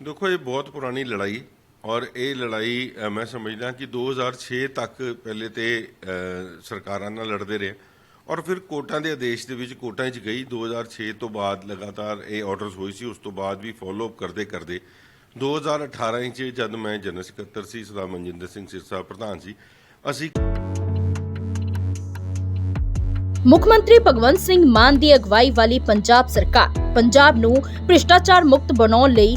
ਦੇਖੋ ਇਹ ਬਹੁਤ ਪੁਰਾਣੀ ਲੜਾਈ ਔਰ ਇਹ ਲੜਾਈ ਅ, ਮੈਂ ਸਮਝਦਾ ਕਿ 2006 ਤੱਕ ਪਹਿਲੇ ਤੇ ਸਰਕਾਰਾਂ ਨਾਲ ਲੜਦੇ ਰਹੇ ਔਰ ਫਿਰ ਕੋਰਟਾਂ ਦੇ ਆਦੇਸ਼ ਦੇ ਵਿੱਚ ਕੋਰਟਾਂ 'ਚ ਗਈ। 2006 ਤੋਂ ਬਾਅਦ ਲਗਾਤਾਰ ਇਹ ਆਰਡਰਸ ਹੋਈ ਸੀ ਉਸ ਤੋਂ ਬਾਅਦ ਵੀ ਫਾਲੋ ਅਪ ਕਰਦੇ। ਕਰਦੇ 2018 'ਚ ਜਦ ਮੈਂ ਜਨਰਲ ਸਕੱਤਰ ਸੀ ਸਰਦਾਰ ਮਨਜਿੰਦਰ ਸਿੰਘ ਸਿਰਸਾ ਪ੍ਰਧਾਨ ਸੀ ਅਸੀਂ ਮੁੱਖ ਮੰਤਰੀ ਭਗਵੰਤ ਸਿੰਘ ਮਾਨ ਦੀ ਅਗਵਾਈ ਵਾਲੀ ਪੰਜਾਬ ਸਰਕਾਰ ਪੰਜਾਬ ਨੂੰ ਭ੍ਰਿਸ਼ਟਾਚਾਰ ਮੁਕਤ ਬਣਾਉਣ ਲਈ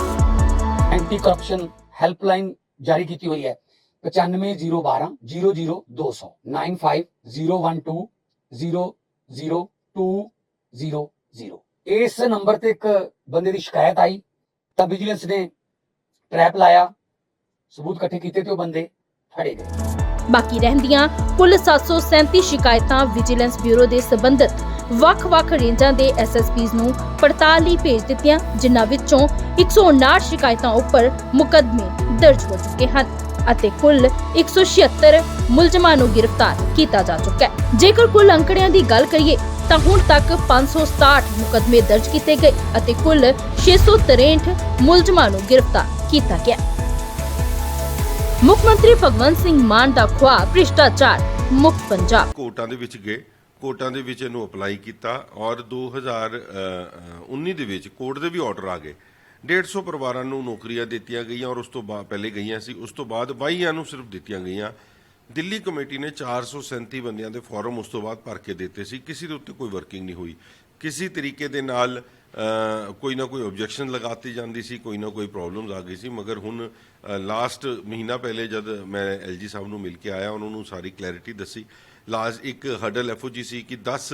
ਐਂਟੀ ਕਰਪਸ਼ਨ ਹੈਲਪਲਾਈਨ ਜਾਰੀ ਕੀਤੀ ਹੋਈ ਹੈ। 95012 00200 95012 00200 ਇਸ ਨੰਬਰ ਤੇ ਇੱਕ ਬੰਦੇ ਦੀ ਸ਼ਿਕਾਇਤ ਆਈ, ਤਾਂ ਵਿਜੀਲੈਂਸ ਨੇ ਟ੍ਰੈਪ ਲਾਇਆ, ਸਬੂਤ ਇਕੱਠੇ ਕੀਤੇ ਤੇ ਉਹ ਬੰਦੇ ਫੜੇ ਗਏ। ਬਾਕੀ ਰਹਿੰਦੀਆਂ ਕੁੱਲ 737 ਸ਼ਿਕਾਇਤਾਂ ਵਿਜੀਲੈਂਸ ਬਿਊਰੋ ਦੇ ਸਬੰਧਤ। ਵੱਖ-ਵੱਖ ਰੇਂਜਾਂ ਦੇ ਐਸਐਸਪੀਜ਼ ਨੂੰ ਪੜਤਾਲ ਲਈ ਭੇਜ ਦਿੱਤੀਆਂ, ਜਿਨ੍ਹਾਂ ਵਿੱਚੋਂ 159 ਸ਼ਿਕਾਇਤਾਂ ਉੱਪਰ ਮੁਕੱਦਮੇ ਦਰਜ ਹੋ ਚੁੱਕੇ ਹਨ ਅਤੇ ਕੁੱਲ 176 ਮੁਲਜ਼ਮਾਂ ਨੂੰ ਗ੍ਰਿਫਤਾਰ ਕੀਤਾ ਜਾ ਚੁੱਕਾ ਹੈ। ਜੇਕਰ ਕੁੱਲ ਅੰਕੜਿਆਂ ਦੀ ਗੱਲ ਕਰੀਏ, ਤਾਂ ਹੁਣ ਤੱਕ 567 ਮੁਕਦਮੇ ਦਰਜ ਕੀਤੇ ਗਏ ਅਤੇ ਕੁੱਲ 663 ਮੁਲਜ਼ਮਾਂ ਨੂੰ ਗ੍ਰਿਫਤਾਰ ਕੀਤਾ ਗਿਆ ਮੁੱਖ ਮੰਤਰੀ ਭਗਵੰਤ ਸਿੰਘ ਮਾਨ ਦਾ ਖੁਆਬ ਭ੍ਰਿਸ਼ਟਾਚਾਰ ਮੁਕਤ ਪੰਜਾਬ। ਕੋਰਟਾਂ ਦੇ ਵਿੱਚ ਗਏ। ਕੋਰਟਾਂ ਦੇ ਵਿੱਚ ਇਹਨੂੰ ਅਪਲਾਈ ਕੀਤਾ ਔਰ 2019 ਦੇ ਵਿੱਚ ਕੋਰਟ ਦੇ ਵੀ ਆਰਡਰ ਆ ਗਏ। 150 ਪਰਿਵਾਰਾਂ ਨੂੰ ਨੌਕਰੀਆਂ ਦਿੱਤੀਆਂ ਗਈਆਂ ਔਰ ਉਸ ਤੋਂ ਬਾਅਦ ਪਹਿਲੇ ਗਈਆਂ ਸੀ। ਉਸ ਤੋਂ ਬਾਅਦ 22 ਨੂੰ ਸਿਰਫ ਦਿੱਤੀਆਂ ਗਈਆਂ। ਦਿੱਲੀ ਕਮੇਟੀ ਨੇ 437 ਬੰਦਿਆਂ ਦੇ ਫਾਰਮ ਉਸ ਤੋਂ ਬਾਅਦ ਭਰ ਕੇ ਦਿੱਤੇ ਸੀ। ਕਿਸੇ ਦੇ ਉੱਤੇ ਕੋਈ ਵਰਕਿੰਗ ਨਹੀਂ ਹੋਈ। ਕਿਸੇ ਤਰੀਕੇ ਦੇ ਨਾਲ ਕੋਈ ਨਾ ਕੋਈ ਆਬਜੈਕਸ਼ਨ ਲਗਾਤੀ ਜਾਂਦੀ ਸੀ, ਕੋਈ ਨਾ ਕੋਈ ਪ੍ਰੋਬਲਮਸ ਆ ਗਈ ਸੀ। ਮਗਰ ਹੁਣ ਲਾਸਟ ਮਹੀਨਾ ਪਹਿਲੇ ਜਦ ਮੈਂ ਐਲਜੀ ਸਾਹਿਬ ਨੂੰ ਮਿਲ ਕੇ ਆਇਆ, ਉਹਨਾਂ ਨੂੰ ਸਾਰੀ ਕਲੈਰਿਟੀ ਦੱਸੀ। ਲਾਸਟ ਇੱਕ ਹਰਡਲ ਐਫਓਜੀ ਸੀ ਕਿ 10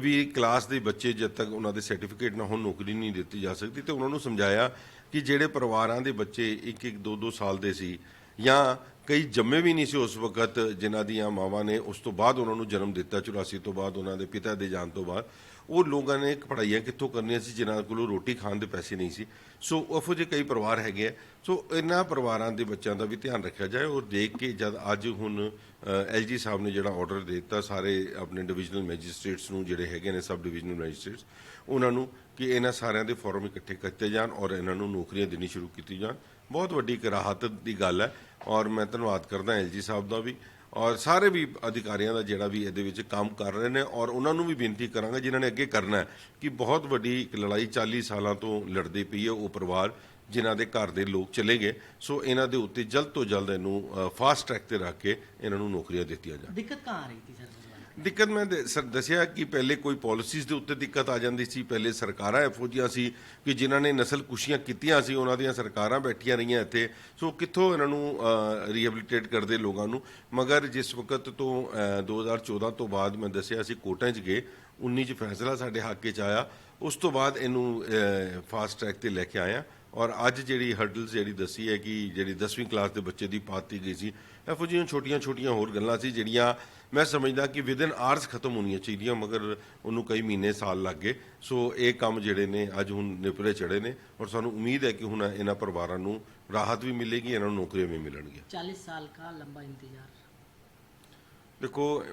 ਵੀ ਕਲਾਸ ਦੇ ਬੱਚੇ ਜਦ ਤੱਕ ਉਹਨਾਂ ਦੇ ਸਰਟੀਫਿਕੇਟ ਨਾ ਹੋਣ ਨੌਕਰੀ ਨਹੀਂ ਦਿੱਤੀ ਜਾ ਸਕਦੀ ਤੇ ਉਹਨਾਂ ਨੂੰ ਸਮਝਾਇਆ ਕਿ ਜਿਹੜੇ ਪਰਿਵਾਰਾਂ ਦੇ ਬੱਚੇ ਇੱਕ ਇੱਕ ਦੋ ਦੋ ਸਾਲ ਦੇ ਸੀ ਜਾਂ ਕਈ ਜੰਮੇ ਵੀ ਨਹੀਂ ਸੀ ਉਸ ਵਕਤ ਜਿਨ੍ਹਾਂ ਦੀਆਂ ਮਾਵਾਂ ਨੇ ਉਸ ਤੋਂ ਬਾਅਦ ਉਹਨਾਂ ਨੂੰ ਜਨਮ ਦਿੱਤਾ 84 ਤੋਂ ਬਾਅਦ ਉਹਨਾਂ ਦੇ ਪਿਤਾ ਦੇ ਜਾਣ ਤੋਂ ਬਾਅਦ। ਉਹ ਲੋਕਾਂ ਨੇ ਪੜ੍ਹਾਈਆਂ ਕਿੱਥੋਂ ਕਰਨੀਆਂ ਸੀ, ਜਿਨ੍ਹਾਂ ਕੋਲੋਂ ਰੋਟੀ ਖਾਣ ਦੇ ਪੈਸੇ ਨਹੀਂ ਸੀ। ਸੋ ਉਹੋ ਜਿਹੇ ਕਈ ਪਰਿਵਾਰ ਹੈਗੇ ਆ। ਸੋ ਇਹਨਾਂ ਪਰਿਵਾਰਾਂ ਦੇ ਬੱਚਿਆਂ ਦਾ ਵੀ ਧਿਆਨ ਰੱਖਿਆ ਜਾਏ ਔਰ ਦੇਖ ਕੇ ਜਦ ਅੱਜ ਹੁਣ ਐਲਜੀ ਸਾਹਿਬ ਨੇ ਜਿਹੜਾ ਆਰਡਰ ਦੇ ਦਿੱਤਾ, ਸਾਰੇ ਆਪਣੇ ਡਿਵੀਜ਼ਨਲ ਮੈਜਿਸਟ੍ਰੇਟਸ ਨੂੰ, ਜਿਹੜੇ ਹੈਗੇ ਨੇ ਸਬ ਡਿਵੀਜ਼ਨਲ ਮੈਜਿਸਟ੍ਰੇਟਸ ਉਹਨਾਂ ਨੂੰ ਕਿ ਇਹਨਾਂ ਸਾਰਿਆਂ ਦੇ ਫਾਰਮ ਇਕੱਠੇ ਕੀਤੇ ਜਾਣ ਔਰ ਇਹਨਾਂ ਨੂੰ ਨੌਕਰੀਆਂ ਦੇਣੀ ਸ਼ੁਰੂ ਕੀਤੀ ਜਾਣ। ਬਹੁਤ ਵੱਡੀ ਇੱਕ ਰਾਹਤ ਦੀ ਗੱਲ ਹੈ ਔਰ ਮੈਂ ਧੰਨਵਾਦ ਕਰਦਾ ਐਲਜੀ ਸਾਹਿਬ ਦਾ ਵੀ। ਔਰ ਸਾਰੇ ਵੀ ਅਧਿਕਾਰੀਆਂ ਦਾ ਜਿਹੜਾ ਵੀ ਇਹਦੇ ਵਿੱਚ ਕੰਮ ਕਰ ਰਹੇ ਨੇ ਔਰ ਉਹਨਾਂ ਨੂੰ ਵੀ ਬੇਨਤੀ ਕਰਾਂਗਾ, ਜਿਨ੍ਹਾਂ ਨੇ ਅੱਗੇ ਕਰਨਾ ਹੈ, ਕਿ ਬਹੁਤ ਵੱਡੀ ਇੱਕ ਲੜਾਈ 40 ਸਾਲਾਂ ਤੋਂ ਲੜਦੀ ਪਈ ਹੈ ਉਹ ਪਰਿਵਾਰ, ਜਿਨ੍ਹਾਂ ਦੇ ਘਰ ਦੇ ਲੋਕ ਚਲੇ ਗਏ। ਸੋ ਇਹਨਾਂ ਦੇ ਉੱਤੇ ਜਲਦ ਤੋਂ ਜਲਦ ਇਹਨੂੰ ਫਾਸਟ ਟਰੈਕ ਤੇ ਰੱਖ ਕੇ ਇਹਨਾਂ ਨੂੰ ਨੌਕਰੀਆਂ ਦਿੱਤੀਆਂ ਜਾਣ। ਦਿੱਕਤ ਆ ਰਹੀ ਸੀ, ਸਰ? ਦਿੱਕਤ ਮੈਂ ਦ- ਸਰ ਦੱਸਿਆ ਕਿ ਪਹਿਲੇ ਕੋਈ ਪਾਲਿਸੀਜ਼ ਦੇ ਉੱਤੇ ਦਿੱਕਤ ਆ ਜਾਂਦੀ ਸੀ ਪਹਿਲੇ ਸਰਕਾਰਾਂ ਇਹੋ ਜਿਹੀਆਂ ਸੀ ਕਿ ਜਿਨ੍ਹਾਂ ਨੇ ਨਸਲ ਕੁਸ਼ੀਆਂ ਕੀਤੀਆਂ ਸੀ ਉਹਨਾਂ ਦੀਆਂ ਸਰਕਾਰਾਂ ਬੈਠੀਆਂ ਰਹੀਆਂ ਇੱਥੇ। ਸੋ ਕਿੱਥੋਂ ਇਹਨਾਂ ਨੂੰ ਰੀਹੈਬਿਲਿਟੇਟ ਕਰਦੇ ਲੋਕਾਂ ਨੂੰ? ਮਗਰ ਜਿਸ ਵਕਤ ਤੋਂ ਅ, 2014 ਤੋਂ ਬਾਅਦ ਮੈਂ ਦੱਸਿਆ ਸੀ ਕੋਟਾਂ 'ਚ ਗਏ 19 'ਚ ਫੈਸਲਾ ਸਾਡੇ ਹੱਕ 'ਚ ਆਇਆ। ਉਸ ਤੋਂ ਬਾਅਦ ਇਹਨੂੰ ਫਾਸਟ ਟਰੈਕ ਤੇ ਲੈ ਕੇ ਆਇਆ। ਔਰ ਅੱਜ ਜਿਹੜੀ ਹਰਡਲਸ ਜਿਹੜੀ ਦੱਸੀ ਹੈ ਕਿ ਜਿਹੜੀ 10ਵੀਂ ਕਲਾਸ ਦੇ ਬੱਚੇ ਦੀ ਪਾਤੀ ਗਈ ਸੀ ਇਹੋ ਜਿਹੀਆਂ ਛੋਟੀਆਂ-ਛੋਟੀਆਂ ਹੋਰ ਗੱਲਾਂ ਸੀ ਜਿਹੜੀਆਂ ਮੈਂ ਸਮਝਦਾ ਕਿ ਵਿਦਨ ਆਰਸ ਖਤਮ ਹੋਣੀਆਂ ਚਾਹੀਦੀਆਂ ਮਗਰ ਉਹਨੂੰ ਕਈ ਮਹੀਨੇ ਸਾਲ ਲੱਗ ਗਏ। ਸੋ ਇਹ ਕੰਮ ਜਿਹੜੇ ਨੇ ਅੱਜ ਹੁਣ ਨਿਪਰੇ ਚੜੇ ਨੇ ਔਰ ਸਾਨੂੰ ਉਮੀਦ ਹੈ ਕਿ ਹੁਣ ਇਹਨਾਂ ਪਰਿਵਾਰਾਂ ਨੂੰ ਰਾਹਤ ਵੀ ਮਿਲੇਗੀ ਇਹਨਾਂ ਨੂੰ ਨੌਕਰੀਆਂ ਵੀ ਮਿਲਣਗੀਆਂ। 40 ਸਾਲ ਦਾ ਲੰਬਾ ਇੰਤਜ਼ਾਰ। ਦੇਖੋ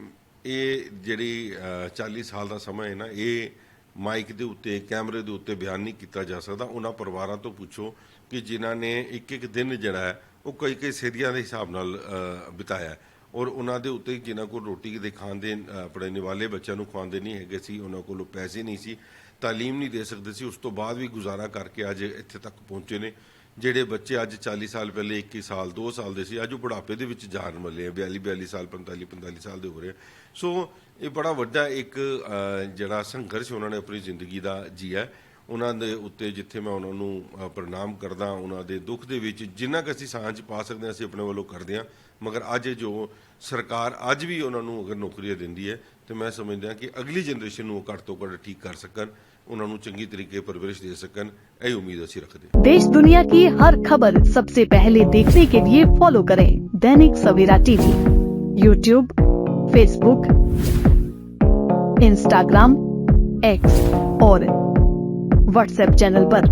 ਇਹ ਜਿਹੜੀ 40 ਸਾਲ ਦਾ ਸਮਾਂ ਹੈ ਨਾ ਇਹ ਮਾਈਕ ਦੇ ਉੱਤੇ, ਕੈਮਰੇ ਦੇ ਉੱਤੇ ਬਿਆਨ ਨਹੀਂ ਕੀਤਾ ਜਾ ਸਕਦਾ। ਉਹਨਾਂ ਪਰਿਵਾਰਾਂ ਤੋਂ ਪੁੱਛੋ ਕਿ ਜਿਨ੍ਹਾਂ ਨੇ ਇੱਕ ਇੱਕ ਦਿਨ ਜਿਹੜਾ ਹੈ, ਉਹ ਕਈ ਕਈ ਸੇਰੀਆਂ ਦੇ ਹਿਸਾਬ ਨਾਲ ਬਿਤਾਇਆ ਔਰ ਉਹਨਾਂ ਦੇ ਉੱਤੇ ਜਿਨ੍ਹਾਂ ਕੋਲ ਰੋਟੀ ਦੇ ਖਾਣ ਦੇ ਆਪਣੇ ਨਿਵਾਲੇ ਬੱਚਿਆਂ ਨੂੰ ਖਵਾਉਂਦੇ ਨਹੀਂ ਹੈਗੇ ਸੀ, ਉਹਨਾਂ ਕੋਲ ਪੈਸੇ ਨਹੀਂ ਸੀ, ਤਾਲੀਮ ਨਹੀਂ ਦੇ ਸਕਦੇ ਸੀ, ਉਸ ਤੋਂ ਬਾਅਦ ਵੀ ਗੁਜ਼ਾਰਾ ਕਰਕੇ ਅੱਜ ਇੱਥੇ ਤੱਕ ਪਹੁੰਚੇ ਨੇ। ਜਿਹੜੇ ਬੱਚੇ ਅੱਜ 40 ਸਾਲ ਪਹਿਲੇ 21 ਸਾਲ 2 ਸਾਲ ਦੇ ਸੀ, ਅੱਜ ਉਹ ਬੁਢਾਪੇ ਦੇ ਵਿੱਚ ਜਾਣ ਵਾਲੇ ਆ 42 42 ਸਾਲ 45 45 ਸਾਲ ਦੇ ਹੋ ਰਹੇ ਸੋ ਇਹ ਬੜਾ ਵੱਡਾ ਇੱਕ ਜਿਹੜਾ ਸੰਘਰਸ਼ ਉਹਨਾਂ ਨੇ ਆਪਣੀ ਜ਼ਿੰਦਗੀ ਦਾ ਜੀਆ ਉਹਨਾਂ ਦੇ ਉੱਤੇ ਜਿੱਥੇ ਮੈਂ ਉਹਨਾਂ ਨੂੰ ਪ੍ਰਣਾਮ ਕਰਦਾ, ਉਹਨਾਂ ਦੇ ਦੁੱਖ ਦੇ ਵਿੱਚ ਜਿੰਨਾ ਕੁ ਅਸੀਂ ਸਾਂਝ ਪਾ ਸਕਦੇ ਹਾਂ, ਅਸੀਂ ਆਪਣੇ ਵੱਲੋਂ ਕਰਦੇ ਹਾਂ। ਮਗਰ ਅੱਜ ਜੋ ਸਰਕਾਰ ਅੱਜ ਵੀ ਉਹਨਾਂ ਨੂੰ ਅਗਰ ਨੌਕਰੀਆਂ ਦਿੰਦੀ ਹੈ ਤੇ ਮੈਂ ਸਮਝਦਾ ਕਿ ਅਗਲੀ ਜਨਰੇਸ਼ਨ ਨੂੰ ਉਹ ਘੱਟ ਤੋਂ ਘੱਟ ਠੀਕ ਕਰ ਸਕਣ ਉਹਨਾਂ ਨੂੰ ਚੰਗੀ ਤਰੀਕੇ ਪਰਵਰਿਸ਼ ਦੇ ਸਕਣ ਇਹ ਉਮੀਦ ਅਸੀਂ ਰੱਖਦੇ ਹਾਂ देश दुनिया की हर खबर सबसे पहले देखने के लिए फॉलो करें Dainik Savera TV YouTube Facebook Instagram X और व्हाट्सएप चैनल पर।